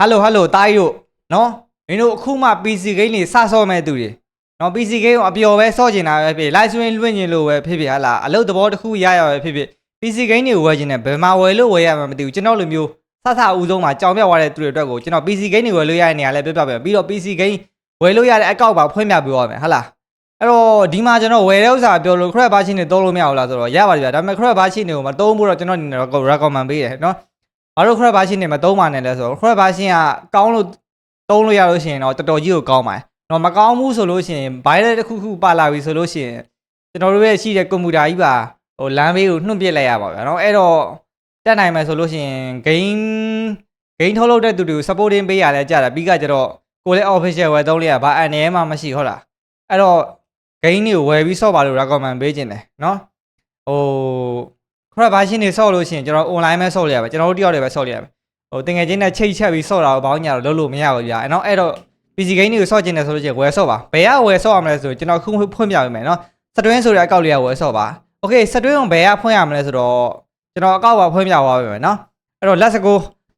ဟယ်လိုဟယ်လိုတားကြီးတို့နော်မင်းတို့အခုမှ PC game တွေစဆော့မဲ့သူတွေနော် PC game ကိုအပျော်ပဲဆော့ကျင်တာပဲဖြစ် live stream လွှင့်ကျင်လို့ပဲဖြစ်ဖြစ်ဟာလားအလုပ်သဘောတစ်ခုရရပဲဖြစ်ဖြစ် PC game တွေကိုဝယ်ကျင်တယ်ဘယ်မှာဝယ်လို့ဝယ်ရမှာမသိဘူးကျွန်တော်လိုမျိုးစဆအဦးဆုံးမှာကြောင်ပြတ်သွားတဲ့သူတွေအတွက်ကိုကျွန်တော် PC game တွေဝယ်လို့ရတဲ့နေရာလဲပြပြပြပြီးတော့ PC game ဝယ်လို့ရတဲ့အကောက်ပါဖွင့်ပြပေးရမယ်ဟာလားအဲ့တော့ဒီမှာကျွန်တော်ဝယ်တဲ့ဥစ္စာပြောလို့ credit ဘာချင်းတွေသုံးလို့မရဘူးလားဆိုတော့ရပါတယ်ဗျာဒါပေမဲ့ credit ဘာချင်းတွေကိုမသုံးဘူးတော့ကျွန်တော်အနေနဲ့ recommend ပေးတယ်နော် ဘာလို့ crab version နဲ့မသုံးပါနဲ့လဲဆိုတော့ crab version ကကောင်းလို့သုံးလို့ရလို့ရှိရင်တော့တော်တော်ကြီးကိုကောင်းပါတယ်။တော့မကောင်းဘူးဆိုလို့ရှိရင် virus တစ်ခုခုပါလာပြီဆိုလို့ရှိရင်ကျွန်တော်တို့ရဲ့ရှိတဲ့ကွန်ပျူတာကြီးပါဟိုလမ်းဘေးကိုနှုတ်ပစ်လိုက်ရပါဗျာ။နော်အဲ့တော့တက်နိုင်မယ်ဆိုလို့ရှိရင် game game ထုတ်လုပ်တဲ့သူတွေကို supporting ပေးရလဲကြတာပြီးကကျတော့ကိုယ်လည်း official ဝယ်သုံးလိုက်ရဘာအန်နေမှမရှိဟုတ်လား။အဲ့တော့ game တွေကိုဝယ်ပြီးဆော့ပါလို့ recommend ပေးခြင်းတယ်နော်။ဟို crab version တွေဆော့လို့ရှိရင်ကျွန်တော် online ပဲဆော့လိုက်ရပါကျွန်တော်တို့တယောက်တည်းပဲဆော့လိုက်ရပါဟိုတင်ငယ်ချင်းနဲ့ချိတ်ချက်ပြီးဆော့တာကိုဘောင်းညာတော့လုပ်လို့မရဘူးဗျာအဲ့တော့အဲ့တော့ PC game တွေကိုဆော့ကျင်တယ်ဆိုလို့ရှိရင်ဝယ်ဆော့ပါဘယ်ကဝယ်ဆော့ရမလဲဆိုတော့ကျွန်တော်ခုဖွင့်ပြပေးမယ်နော်စတွင်းဆိုတဲ့အကောက်လေးကဝယ်ဆော့ပါ Okay စတွင်းကိုဘယ်ကဖွင့်ရမလဲဆိုတော့ကျွန်တော်အကောက်ပါဖွင့်ပြသွားပေးမယ်နော်အဲ့တော့ let's go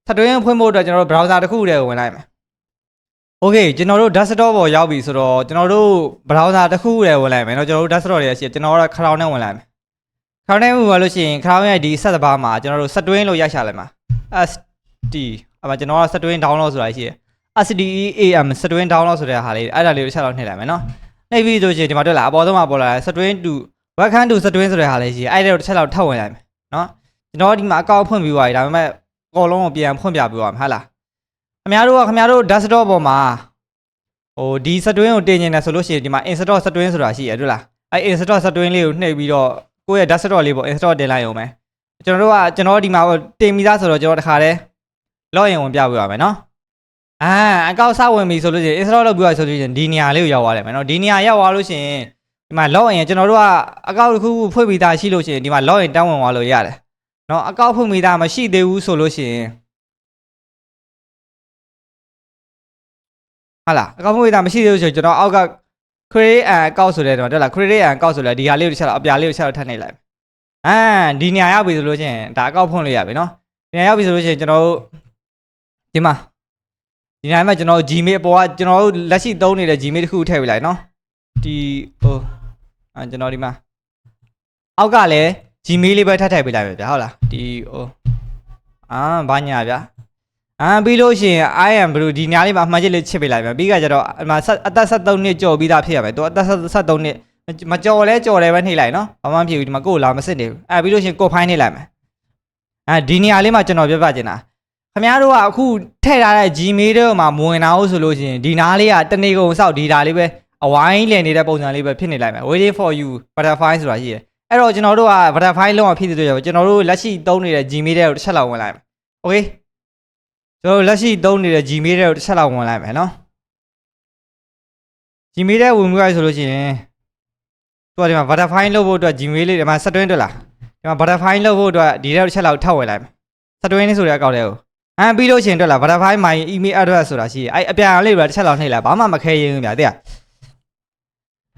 စတွင်းဖွင့်ဖို့အတွက်ကျွန်တော်တို့ browser တစ်ခုတည်းကိုဝင်လိုက်မယ် Okay ကျွန်တော်တို့ desktop ပေါ်ရောက်ပြီဆိုတော့ကျွန်တော်တို့ browser တစ်ခုတည်းဝင်လိုက်မယ်နော်ကျွန်တော်တို့ desktop တွေရှိကျွန်တော်တို့ Chrome နဲ့ဝင်လိုက်မယ် Chrome နဲ့ဝင်လို့ရှိရင် Chrome ရဲ့ဒီဆက်သဘာမှာကျွန်တော်တို့ string လို့ရိုက်ချလိုက်မှာ st အမကျွန်တော်က string download ဆိုတာရှိတယ် SDEAM string download ဆိုတဲ့ဟာလေးအဲ့ဒါလေးကိုချက်တော့နှိပ်လိုက်မယ်နော်နှိပ်ပြီးဆိုရင်ဒီမှာတွေ့လားအပေါ်ဆုံးမှာပေါ်လာတယ် string to webcam to string ဆိုတဲ့ဟာလေးရှိတယ်အဲ့ဒါကိုတစ်ချက်တော့ထပ်ဝင်လိုက်မယ်နော်ကျွန်တော်ဒီမှာအကောင့်ဖွင့်ပြီးသွားပြီဒါပေမဲ့အကုန်လုံးကိုပြန်ဖွင့်ပြပေးပါမယ်ဟုတ်လားခင်ဗျားတို့ကခင်ဗျားတို့ desktop ပေါ်မှာဟိုဒီ string ကိုတင်နေတယ်ဆိုလို့ရှိရင်ဒီမှာ install string ဆိုတာရှိတယ်တွေ့လားအဲ့ install string လေးကိုနှိပ်ပြီးတော့ ကိုယ့်ရဲ့ desktop လေးပေါ့ install တင်လိုက်အောင်မယ်ကျွန်တော်တို့ကကျွန်တော်ဒီမှာတင်ပြီးသားဆိုတော့ကျွန်တော်တခါတည်း login ဝင်ပြပေးပါမယ်နော်အာအကောက်စဝင်ပြီဆိုလို့ရှိရင် install လုပ်ပြီးသွားဆိုလို့ရှိရင်ဒီနေရာလေးကိုရောက်သွားတယ်မယ်နော်ဒီနေရာရောက်သွားလို့ရှိရင်ဒီမှာ login ရင်ကျွန်တော်တို့ကအကောက်တစ်ခုခုဖွင့်ပြီးသားရှိလို့ရှိရင်ဒီမှာ login တောင်းဝင်သွားလို့ရတယ်နော်အကောက်ဖွင့်ပြီးသားမရှိသေးဘူးဆိုလို့ရှိရင်ဟာလားအကောက်ဖွင့်ပြီးသားမရှိသေးဘူးဆိုရင်ကျွန်တော်အောက်က create an account ဆိုတဲ့တော့တက်လား create an account ဆိုလဲဒီဟာလေးကိုတစ်ချက်တော့အပြာလေးကိုတစ်ချက်တော့ထပ်နေလိုက်အာဒီနေရာရောက်ပြီဆိုလို့ရှိရင်ဒါအကောက်ဖွင့်လို့ရပြီနော်ဒီနေရာရောက်ပြီဆိုလို့ရှိရင်ကျွန်တော်တို့ဒီမှာဒီနေရာမှာကျွန်တော် Gmail အပေါ်ကကျွန်တော်တို့လက်ရှိသုံးနေတဲ့ Gmail တစ်ခုထည့်ပေးလိုက်နော်ဒီဟိုအာကျွန်တော်ဒီမှာအောက်ကလည်း Gmail လေးပဲထပ်ထည့်ပေးလိုက်ပဲဗျာဟုတ်လားဒီဟိုအာဘာညာဗျာ အာပြီးလို့ရှိရင် I am blue ဒီညာလေးမှာအမှန်ချစ်လေးချစ်ပေးလိုက်မယ်ပြီးကကျတော့အမှဆက်အသက်73နှစ်ကြော်ပြီးသားဖြစ်ရမယ်သူအသက်73နှစ်မကြော်လဲကြော်လဲပဲနှိပ်လိုက်နော်ဘာမှမဖြစ်ဘူးဒီမှာကိုယ်လာမစစ်နေဘူးအဲပြီးလို့ရှိရင်ကိုယ်ဖိုင်းနှိပ်လိုက်မယ်အဲဒီနေရာလေးမှာကျွန်တော်ပြပြချင်တာခင်ဗျားတို့ကအခုထည့်ထားတဲ့ Gmail တွေမှာမဝင်တာဟုတ်ဆိုလို့ရှိရင်ဒီနားလေးကတနေကုန်စောက်ဒီဒါလေးပဲအဝိုင်းလည်နေတဲ့ပုံစံလေးပဲဖြစ်နေလိုက်မယ် waiting for you butterfly ဆိုတာရှိတယ်အဲ့တော့ကျွန်တော်တို့က butterfly လုံးဝဖြစ်သေးတယ်ကျွန်တော်တို့လက်ရှိသုံးနေတဲ့ Gmail တွေကိုတစ်ချက်လောက်ဝင်လိုက်မယ် okay ကျွန်တော်လက်ရှိသုံးနေတဲ့ Gmail တွေကိုတစ်ချက်လောက်ဝင်လိုက်မယ်နော် Gmail တွေဝင်ပြီးဆိုလို့ရှိရင်သူကဒီမှာ butterfly လုပ်ဖို့အတွက် Gmail လေးဒီမှာ setting တွေ့လားဒီမှာ butterfly လုပ်ဖို့အတွက်ဒီတဲ့တစ်ချက်လောက်ထောက်ဝင်လိုက်မယ် setting လေးဆိုတဲ့အကောင့်လေးကိုအမ်ပြီးလို့ရှိရင်တွေ့လား butterfly my email address ဆိုတာရှိတယ်အဲ့အပြန်လေးတွေတစ်ချက်လောက်နှိပ်လိုက်ဘာမှမခဲရင်ဘူးဗျာတဲ့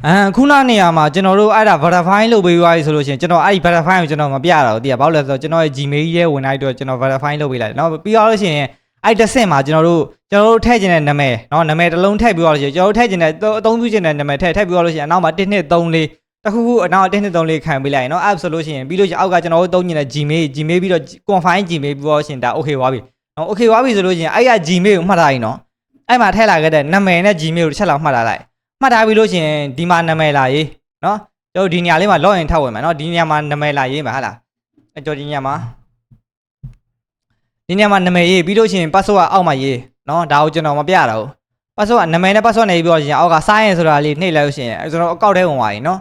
အမ်ခုနနေရာမှာကျွန်တော်တို့အဲ့ဒါ verify လုပ်ပေးသွားပြီဆိုလို့ရှိရင်ကျွန်တော်အဲ့ဒီ verify ကိုကျွန်တော်မပြတော့ဘူးတည်ရဘာလို့လဲဆိုတော့ကျွန်တော်ရဲ့ Gmail ရဲ့ဝင်လိုက်တော့ကျွန်တော် verify လုပ်ပေးလိုက်တယ်เนาะပြီးတော့လို့ရှိရင် အဲ့တစ်ဆင့်မှာကျွန်တော်တို့ကျွန်တော်တို့ထည့်ခြင်းတဲ့နာမည်เนาะနာမည်တစ်လုံးထည့်ပြီးတော့လို့ရှိရင်ကျွန်တော်တို့ထည့်ခြင်းတဲ့အသုံးပြုခြင်းတဲ့နာမည်ထည့်ထည့်ပြီးတော့လို့ရှိရင်အနောက်မှာ1 2 3 4တခုခုအနောက်1 2 3 4ခံပေးလိုက်เนาะ app ဆိုလို့ရှိရင်ပြီးလို့ရှိရင်အောက်ကကျွန်တော်တို့သုံးခြင်းတဲ့ Gmail Gmail ပြီးတော့ confine Gmail ပြီးတော့ရှင်ဒါ okay သွားပြီเนาะ okay သွားပြီဆိုလို့ရှိရင်အဲ့က Gmail ကိုမှတ်ထားရင်เนาะအဲ့မှာထည့်လာခဲ့တဲ့နာမည်နဲ့ Gmail ကိုတစ်ချက်လောက်မှတ်ထားလိုက်မှတ်ထားပြီလို့ရှိရင်ဒီမှာနာမည်လာရေးเนาะကျွန်တော်ဒီနေရာလေးမှာ login ထပ်ဝင်မယ်เนาะဒီနေရာမှာနာမည်လာရေးမှာဟာလားအဲ့ကျွန်တော်ဒီနေရာမှာ ဒီနေရာမှာနာမည်ရေးပြီးလို့ရှိရင် password အောက်မှာရေးနော်ဒါကိုကျွန်တော်မပြတော့ဘူး password နာမည်နဲ့ password နဲ့ရေးပြီးတော့ရှင်အောက်ကစာရင်ဆိုတာလေးနှိပ်လိုက်လို့ရှိရင်ကျွန်တော်အကောက်ထဲဝင်သွားပြီနော်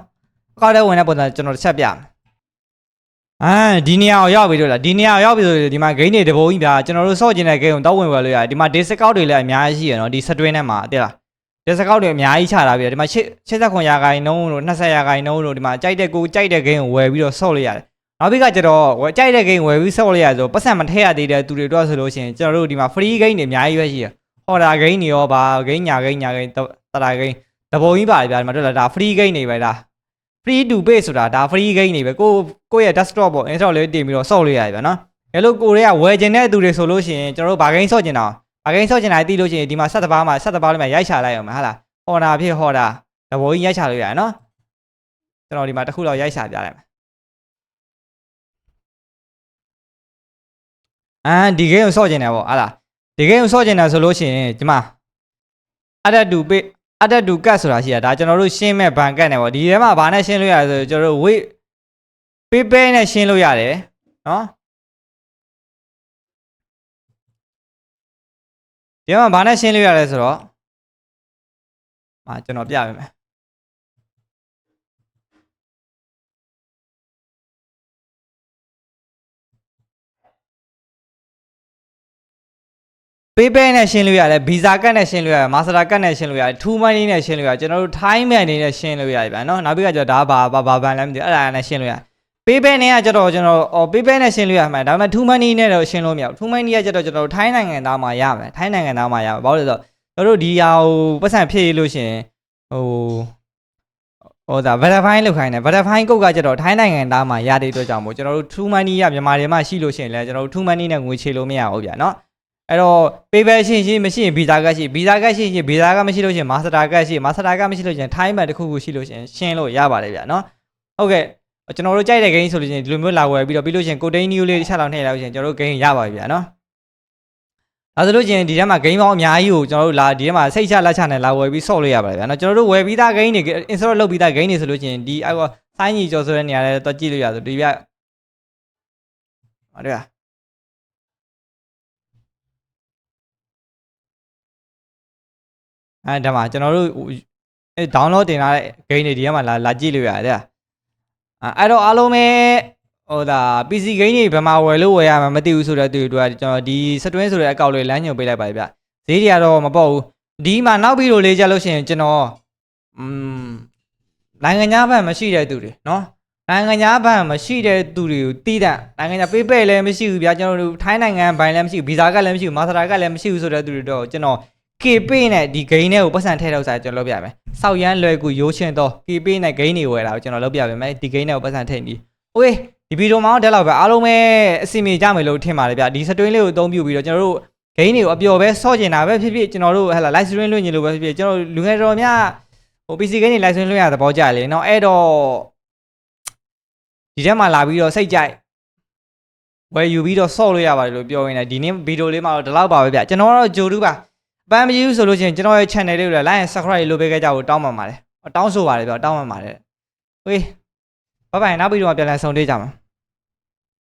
အကောက်ထဲဝင်တဲ့ပုံစံကျွန်တော်တစ်ချက်ပြမယ်အာဒီနေရာကိုရောက်ပြီလို့လားဒီနေရာကိုရောက်ပြီဆိုရင်ဒီမှာ gain တွေတပုံကြီးဗျာကျွန်တော်တို့ဆော့ကျင်တဲ့ gain ကိုတောက်ဝင်ပါလို့ရတယ်ဒီမှာ disc out တွေလည်းအများကြီးရှိရနော်ဒီ string ထဲမှာတဲ့လား disc out တွေအများကြီးခြာတာပြီဒီမှာ69ရာခိုင်နှုန်းတို့20ရာခိုင်နှုန်းတို့ဒီမှာကြိုက်တဲ့ကိုကြိုက်တဲ့ gain ကိုဝယ်ပြီးတော့ဆော့လို့ရတယ် နောက်ပြီးကကျတော့ဝယ်ကြိုက်တဲ့ gain ဝယ်ပြီးဆော့လို့ရတယ်ဆိုပတ်စံမထည့်ရသေးတဲ့သူတွေတော့ဆိုလို့ရှိရင်ကျွန်တော်တို့ဒီမှာ free gain တွေအများကြီးပဲရှိရဟော်ဒါ gain တွေရောဗာ gain ညာ gain ညာ gain တတာ gain တဘုံကြီးပါတယ်ဗျာဒီမှာတွေ့လားဒါ free gain တွေပဲဒါ free to pay ဆိုတာဒါ free gain တွေပဲကိုကိုရဲ့ desktop ပေါ် install လေးတင်ပြီးတော့ဆော့လို့ရတယ်ဗျာနော်အဲလိုကိုတွေကဝယ်ကျင်တဲ့သူတွေဆိုလို့ရှိရင်ကျွန်တော်တို့ဗာ gain ဆော့ကျင်တာအကိန်းဆော့ကျင်တာတီးလို့ရှိရင်ဒီမှာဆက်တပါးမှာဆက်တပါးလေးမှာရိုက်ချလိုက်အောင်မဟုတ်လားဟော်နာဖြစ်ဟော်တာသဘောကြီးရိုက်ချလို့ရတယ်နော်ကျွန်တော်ဒီမှာတစ်ခုတော့ရိုက်ချပြလိုက် အမ်ဒီဂိမ်းကိုဆော့ကျင်တယ်ပေါ့ဟာလားဒီဂိမ်းကိုဆော့ကျင်တယ်ဆိုလို့ရှိရင်ဒီမှာအတက်တူပေးအတက်တူကတ်ဆိုတာရှိတာဒါကျွန်တော်တို့ရှင်းမဲ့ဘန်ကတ်နဲ့ပေါ့ဒီထဲမှာဘာနဲ့ရှင်းလို့ရလဲဆိုတော့ကျွန်တော်တို့ weight ပေးပေးနဲ့ရှင်းလို့ရတယ်နော်ဒီမှာဘာနဲ့ရှင်းလို့ရလဲဆိုတော့မာကျွန်တော်ပြပေးမယ် ပေးပေးနဲ့ရှင်းလို့ရတယ်ဗီဇာကတ်နဲ့ရှင်းလို့ရတယ်မာစတာကတ်နဲ့ရှင်းလို့ရတယ်ထူးမနီနဲ့ရှင်းလို့ရတယ်ကျွန်တော်တို့ထိုင်းမဲ့အနေနဲ့ရှင်းလို့ရတယ်ဗျာနော်နောက်ပြီးကကျတော့ဒါဘာဘာဘာဘန်လဲမသိဘူးအဲ့ဒါနဲ့ရှင်းလို့ရတယ်ပေးပေးနဲ့ကကျတော့ကျွန်တော်အော်ပေးပေးနဲ့ရှင်းလို့ရမှာဒါပေမဲ့ထူးမနီနဲ့တော့ရှင်းလို့မရဘူးထူးမနီကကျတော့ကျွန်တော်တို့ထိုင်းနိုင်ငံသားမှာရမယ်ထိုင်းနိုင်ငံသားမှာရမယ်ဘာလို့လဲဆိုတော့ကျွန်တော်တို့ဒီဟာကိုပတ်စံဖြည့်လို့ရှရင်ဟိုဟိုဒါ verify လောက်ခိုင်းတယ် verify ကုတ်ကကျတော့ထိုင်းနိုင်ငံသားမှာရတဲ့အတွက်ကြောင့်မို့ကျွန်တော်တို့ထူးမနီကမြန်မာတွေမှာရှိလို့ရှရင်လဲကျွန်တော်တို့ထူးမနီနဲ့ငွေချေလို့မရဘူးဗျာနော် အဲ့တော့ paper ရှင်းရှင်းမရှိရင် visa ကတ်ရှိ visa ကတ်ရှိရင် visa ကတ်မရှိလို့ရှရင် master ကတ်ရှိ master ကတ်မရှိလို့ရှရင် time တစ်ခုခုရှိလို့ရှရင်ရှင်းလို့ရပါတယ်ဗျာနော်ဟုတ်ကဲ့ကျွန်တော်တို့ကြိုက်တဲ့ game ဆိုလို့ရှရင်ဒီလိုမျိုးလာဝယ်ပြီးတော့ပြီးလို့ရှရင် coding new လေးတစ်ချက်လောက်ထည့်လိုက်လို့ရှရင်ကျွန်တော်တို့ game ရပါပြီဗျာနော်ဒါဆိုလို့ရှရင်ဒီထဲမှာ game ပေါင်းအများကြီးကိုကျွန်တော်တို့လာဒီထဲမှာစိတ်ချလက်ချနဲ့လာဝယ်ပြီးဆော့လို့ရပါတယ်ဗျာနော်ကျွန်တော်တို့ဝယ်ပြီးသား game တွေ install လုပ်ပြီးသား game တွေဆိုလို့ရှရင်ဒီအောက်ဆိုင်းကြီးကျော်ဆိုတဲ့နေရာလေးတော့ကြည့်လို့ရဆိုဒီဗျဟုတ်တယ် အဲဒါမှကျွန်တော်တို့အဲ download တင်လာတဲ့ game တွေဒီထဲမှာလာလာကြည့်လို့ရတယ်တဲ့အဲအဲ့တော့အားလုံးပဲဟိုဒါ PC game တွေဘယ်မှာဝယ်လို့ဝယ်ရမှာမသိဘူးဆိုတော့သူတို့ကကျွန်တော်ဒီ string ဆိုတဲ့အကောက်လေးလမ်းညွှန်ပေးလိုက်ပါဗျဈေးတွေကတော့မပေါ့ဘူးဒီမှာနောက်ပြီးတော့လေးကြလို့ရှိရင်ကျွန်တော်อืมနိုင်ငံခြားဘက်မရှိတဲ့သူတွေနော်နိုင်ငံခြားဘက်မရှိတဲ့သူတွေကိုတီးတဲ့နိုင်ငံခြားပေးပဲ့လည်းမရှိဘူးဗျာကျွန်တော်တို့ထိုင်းနိုင်ငံဘိုင်လည်းမရှိဘူးဗီဇာကလည်းမရှိဘူးမာစတာကလည်းမရှိဘူးဆိုတဲ့သူတွေတော့ကျွန်တော် KP နဲ့ဒီ gain တွေကိုပတ်စံထည့်တော့စားကျွန်တော်လုပ်ပြမယ်။စောက်ရမ်းလွယ်ကူရိုးချင်းတော့ KP နဲ့ gain တွေဝယ်တာကိုကျွန်တော်လုပ်ပြပေးမယ်။ဒီ gain တွေကိုပတ်စံထည့်ပြီး။ Okay ဒီဗီဒီယိုမှာတော့တက်လောက်ပဲအားလုံးပဲအစီအမီကြမယ်လို့ထင်ပါတယ်ဗျ။ဒီ string လေးကိုအသုံးပြုပြီးတော့ကျွန်တော်တို့ gain တွေကိုအပျော်ပဲဆော့ကျင်တာပဲဖြစ်ဖြစ်ကျွန်တော်တို့ဟဲ့လား live stream လွှင့်နေလို့ပဲဖြစ်ဖြစ်ကျွန်တော်လူငယ်တော်များဟို PC gain တွေ live stream လွှင့်ရတဲ့သဘောကျလေ။နော်အဲ့တော့ဒီထဲမှာလာပြီးတော့စိတ်ကြိုက်ဝယ်ယူပြီးတော့ဆော့လို့ရပါတယ်လို့ပြောရင်းနဲ့ဒီနေ့ဗီဒီယိုလေးမှာတော့ဒီလောက်ပါပဲဗျ။ကျွန်တော်ကတော့ဂျိုတူးပါ။ ပန်းမကြီးဘူးဆိုလို့ရှိရင်ကျွန်တော်ရဲ့ channel လေးကိုလည်း like and subscribe လုပ်ပေးခဲ့ကြဖို့တောင်းပန်ပါတယ်တောင်းဆိုပါတယ်ပြောတောင်းပန်ပါတယ်ဟေးဘိုင်ဘိုင်နောက်ဗီဒီယိုမှာပြန်လည်ဆုံတွေ့ကြမှာ